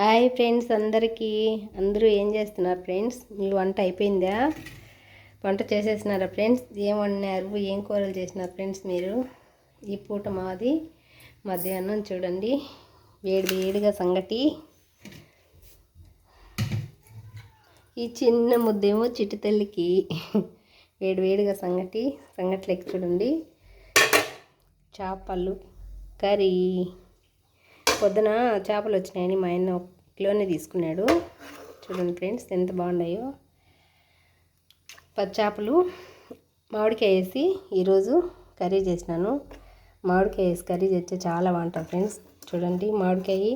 Hi friends అందరికీ. అందరూ ఏం చేస్తున్నారు ఫ్రెండ్స్? మీ వంట అయిపోయిందా? వంట చేసేసినారా ఫ్రెండ్స్? ఏం వండినారు? ఏం కూరలు చేసినారు ఫ్రెండ్స్ మీరు? ఈ పూట మాది మధ్యాహ్నం చూడండి. వేడి వేడిగా సంగటి. ఈ చిన్న ముద్దేమో చిట్టి తల్లికి వేడి వేడిగా సంగటి సంగట్లెక్కి చూడండి. చేపలు కర్రీ. పొద్దున చేపలు వచ్చినాయని మా ఆయన ఒక కిలోనే తీసుకున్నాడు. చూడండి ఫ్రెండ్స్ ఎంత బాగున్నాయో. పచ్చి చేపలు మామిడికాయ వేసి ఈరోజు కర్రీ చేసినాను. మామిడికాయ వేసి కర్రీ చేస్తే చాలా బాగుంటుంది ఫ్రెండ్స్. చూడండి మామిడికాయ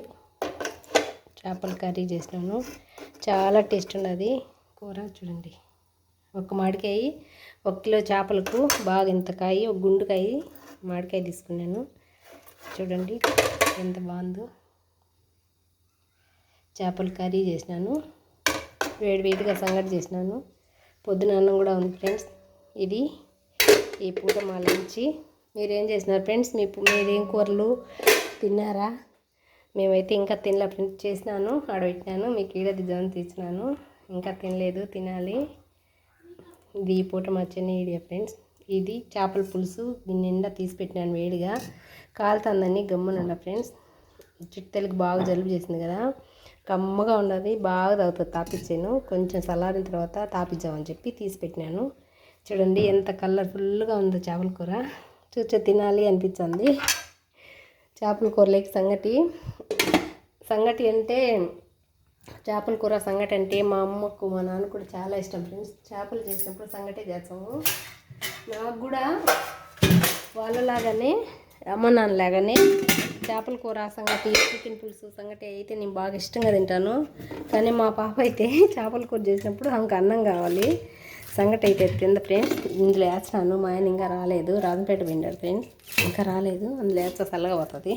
చేపల కర్రీ చేసినాను. చాలా టేస్ట్ ఉన్నది. కూర చూడండి ఒక మామిడికాయ ఒక కిలో చేపలకు బాగా ఇంత కాయ ఒక గుండుకాయ మామిడికాయ తీసుకున్నాను. చూడండి ఎంత బాగుందో. చేపల కర్రీ చేసినాను. వేడి వేడిగా సంగటి చేసినాను. పొద్దున అన్నం కూడా ఉంది ఫ్రెండ్స్. ఇది ఈ పూట మా లంచి. మీరేం చేసినారు ఫ్రెండ్స్? మీ మీరేం కూరలు తిన్నారా? మేమైతే ఇంకా తినలే ఫ్రెండ్స్. చేసినాను ఆడబెట్టినాను మీకు ఈడ దిద్దామని తీసినాను ఇంకా తినలేదు తినాలి. ఇది ఈ పూట మా చిన్న ఈడియా ఫ్రెండ్స్. ఇది చేపల పులుసు నిండా తీసి పెట్టినాను వేడిగా. కాలుతుందని గమ్మునుండ ఫ్రెండ్స్. చిట్టెలకి బాగా జలుబు చేసింది కదా. కమ్మగా ఉన్నది బాగా తాగుతుంది తాపించాను కొంచెం చల్లారిన తర్వాత తాపించామని చెప్పి తీసి పెట్టినాను. చూడండి ఎంత కలర్ఫుల్గా ఉందో చేపల కూర. చూచో తినాలి అనిపించింది చేపల కూరలోకి సంగటి. సంగటి అంటే చేపల కూర సంగటి అంటే మా అమ్మకు మా నాన్న కూడా చాలా ఇష్టం ఫ్రెండ్స్. చేపలు చేసినప్పుడు సంగటే చేస్తాము. నాకు కూడా వాళ్ళలాగానే అమ్మ నాన్నలాగానే చేపల కూర సంగటి చికెన్ పులుసు సంగటి అయితే నేను బాగా ఇష్టంగా తింటాను. కానీ మా పాప అయితే చేపల కూర చేసినప్పుడు ఆమెకు అన్నం కావాలి. సంగటి అయితే తింద ఫ్రెండ్స్ ఇందులో వేస్తున్నాను. మా ఆయన ఇంకా రాలేదు. రాజంపేట పోయినాడు ఫ్రెండ్స్. ఇంకా రాలేదు. అందులో వేస్తా చల్లగా పోతుంది.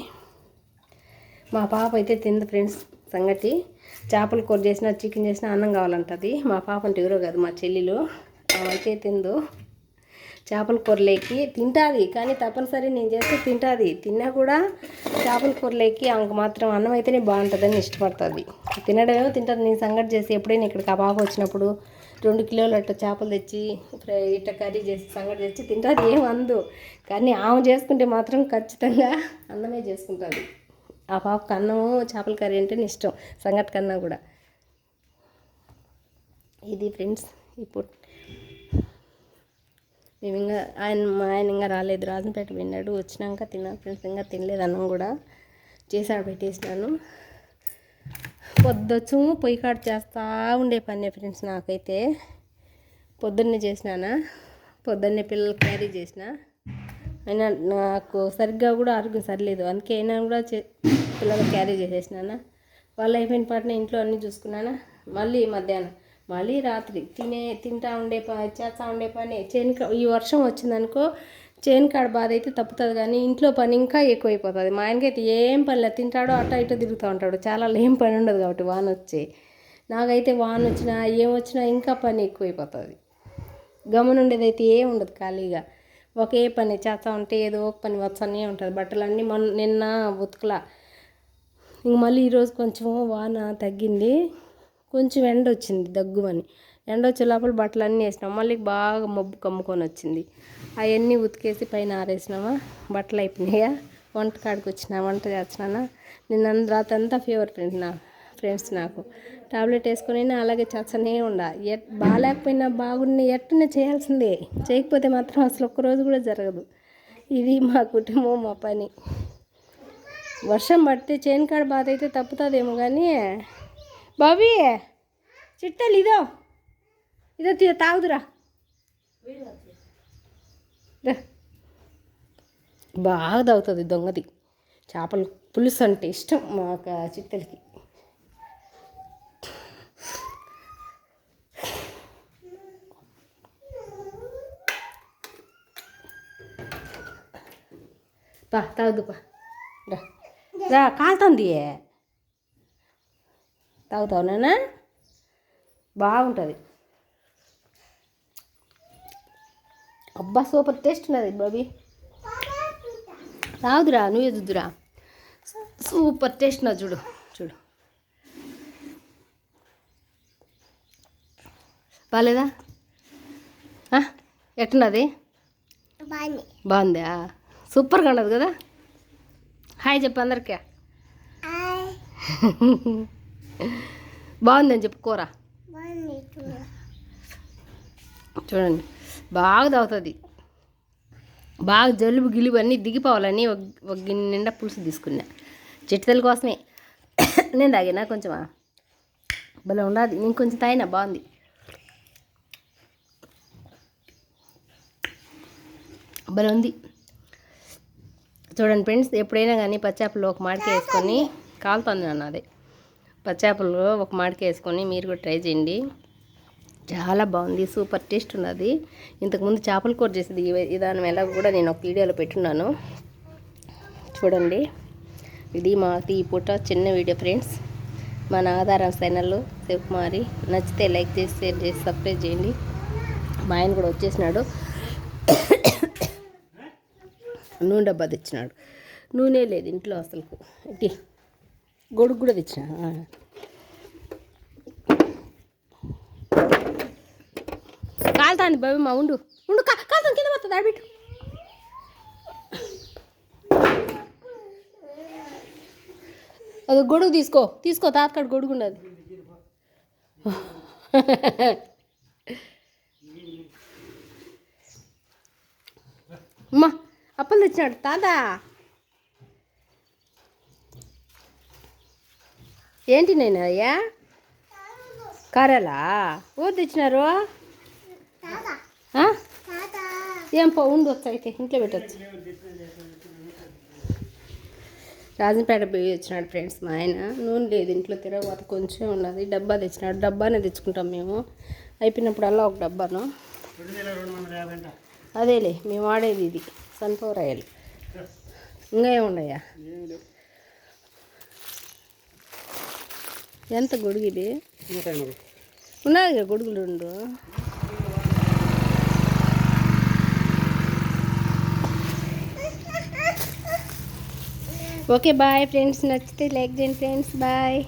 మా పాప అయితే తింది ఫ్రెండ్స్ సంగటి. చేపల కూర చేసిన చికెన్ చేసినా అన్నం కావాలంటుంది. మా పాప అంటే ఎవరో కాదు మా చెల్లెలు. అయితే తిందు. చేపల కూరలేకి తింటుంది కానీ తప్పనిసరి నేను చేస్తే తింటుంది. తిన్నా కూడా చేపల కూరలేకి ఆమెకు మాత్రం అన్నం అయితేనే బాగుంటుందని ఇష్టపడుతుంది. తినడమేమో తింటుంది. నేను సంగటి చేసి ఎప్పుడైనా ఇక్కడికి ఆ పాప వచ్చినప్పుడు రెండు కిలోలు అట్ట చేపలు తెచ్చి ఫ్రై ఇట్ట కర్రీ చేసి సంగటి తెచ్చి తింటుంది ఏం అందు. కానీ ఆమె చేసుకుంటే మాత్రం ఖచ్చితంగా అన్నమే చేసుకుంటుంది. ఆ పాపకు అన్నము చేపల కర్రీ అంటేనే ఇష్టం సంగటి కన్నా కూడా. ఇది ఫ్రెండ్స్ ఇప్పుడు మేము ఇంకా ఆయన మా ఆయన ఇంకా రాలేదు. రాజంపేట విన్నాడు. వచ్చినాక తిన్నాను ఫ్రెండ్స్ ఇంకా తినలేదు. అన్నం కూడా చేసాడు పెట్టేసినాను. పొద్దొచ్చు పొయ్యి కాడ చేస్తూ ఉండే పని ఫ్రెండ్స్ నాకైతే. పొద్దున్నే చేసినానా? పొద్దున్నే పిల్లలు క్యారీ చేసిన. అయినా నాకు సరిగ్గా కూడా ఆరోగ్యం సరిలేదు. అందుకే అయినా కూడా చే పిల్లలు క్యారీ చేసేసినానా? వాళ్ళు అయిపోయిన పాటనే ఇంట్లో అన్నీ చూసుకున్నానా? మళ్ళీ మధ్యాహ్నం. మళ్ళీ రాత్రి తినే తింటా ఉండే పని చేస్తూ ఉండే పని. చేను ఈ వర్షం వచ్చిందనుకో చేను కాడ బాధ అయితే తప్పుతుంది కానీ ఇంట్లో పని ఇంకా ఎక్కువైపోతుంది. మా ఆయనకైతే ఏం పని లేదు. తింటాడో అట్ట ఇటు తిరుగుతూ ఉంటాడు. చాలా ఏం పని ఉండదు కాబట్టి వాన వచ్చి. నాకైతే వాన వచ్చినా ఏం వచ్చినా ఇంకా పని ఎక్కువైపోతుంది. గమనుండేది అయితే ఏం ఉండదు ఖాళీగా. ఒకే పని చేస్తూ ఉంటే ఏదో ఒక పని వస్తూనే ఉంటుంది. బట్టలన్నీ మొన్న నిన్న ఉతకలా. ఇంక మళ్ళీ ఈరోజు కొంచెం వాన తగ్గింది. కొంచెం ఎండ వచ్చింది దగ్గుమని. ఎండ వచ్చే లోపల బట్టలు అన్నీ వేసినాం. మళ్ళీ బాగా మబ్బు కమ్ముకొని వచ్చింది. అవన్నీ ఉతికేసి పైన ఆరేసినామా? బట్టలు అయిపోయినాయా? వంట కాడికి వచ్చిన వంట చేస్తున్నానా? నిన్న తర్వాత అంతా ఫీవర్ ఫ్రెండ్ నా ఫ్రెండ్స్ నాకు. టాబ్లెట్ వేసుకొని అలాగే చేస్తూనే ఉండ. ఎట్ బాగాలేకపోయినా బాగున్నా ఎట్టునే చేయాల్సిందే. చేయకపోతే మాత్రం అసలు ఒక్కరోజు కూడా జరగదు. ఇది మా కుటుంబం మా పని. వర్షం పడితే చేను కాడ బాధ అయితే తప్పుతుందేమో కానీ బాబీ ಚಿಟ್ಟಲ್ಲಿ ఇదో ఇదో ತಾವುದ್ರ తాగుదురా బాగా తాగుతుంది దొంగది చేపలు పులుసు అంటే ఇష్టం మా క- చిట్టలకి పా తాగుదు పా రా రా కాలుతుంది తాగుతావు నానా? బాగుంటుంది. అబ్బా సూపర్ టేస్ట్ ఉన్నది బాబీ. తాగుదురా నువ్వు ఎదుదురా సూపర్ టేస్ట్ ఉన్నది చూడు చూడు. బాగాలేదా ఎట్టున్నది? బాగుందా? సూపర్గా ఉండదు కదా. హాయ్ చెప్పు అందరికీ. బాగుందని చెప్పు కూర. చూడండి బాగా తాగుతుంది. బాగా జలుబు గిలుబు అన్నీ దిగిపోవాలని ఒక గిన్నె నిండా పులుసు తీసుకున్నా. చిట్టుతల కోసమే నేను తాగినా కొంచెమా? భలే ఉండదు. నేను కొంచెం తాగినా బాగుంది. భలే ఉంది. చూడండి ఫ్రెండ్స్ ఎప్పుడైనా కానీ పచ్చాపలు ఒక మాడికాయ వేసుకొని కాలుతుంది నాన్న అదే పచ్చాపలు ఒక మాటకి వేసుకొని మీరు కూడా ట్రై చేయండి. చాలా బాగుంది సూపర్ టేస్ట్ ఉన్నది. ఇంతకుముందు చేపల కూర చేసేది ఈ విధానం ఎలా కూడా నేను ఒక వీడియోలో పెట్టున్నాను. చూడండి. ఇది మా ఈ పూట చిన్న వీడియో ఫ్రెండ్స్. మన ఆధారం ఛానల్ శివకుమారి నచ్చితే లైక్ చేసి షేర్ చేసి సబ్స్క్రైబ్ చేయండి. మా ఆయన కూడా వచ్చేసినాడు. నూనె డబ్బా తెచ్చినాడు. నూనె లేదు ఇంట్లో అసలు ఇటీ. గొడుగు కూడా తెచ్చిన. కాలుతాంది బాబు మా ఉండు. ఉండు కాలుతాను కింద పోతుంది ఆడబెట్టు అది గొడుగు తీసుకో తీసుకో తాతకాడు గొడుగు ఉన్నది అమ్మా అప్పలు తెచ్చినాడు తాత. ఏంటి నేను అయ్యా? కర్రలా? ఊరు తెచ్చినారు? ఏం పో ఉండు అయితే ఇంట్లో పెట్టచ్చు. రాజంపేట పోయి వచ్చినాడు ఫ్రెండ్స్ మా ఆయన. నూనె లేదు ఇంట్లో తిరగవాత కొంచెం ఉన్నది. డబ్బా తెచ్చినాడు. డబ్బానే తెచ్చుకుంటాం మేము. అయిపోయినప్పుడల్లా ఒక డబ్బాను. అదేలే మేము వాడేది ఇది. Sunflower oil. ఇంకా ఏముండయా ఎంత గొడుగు ఇది? ఉన్నది కదా గొడుగులు రెండు? Okay bye friends. నచ్చితే లైక్ చేయండి ఫ్రెండ్స్. బాయ్.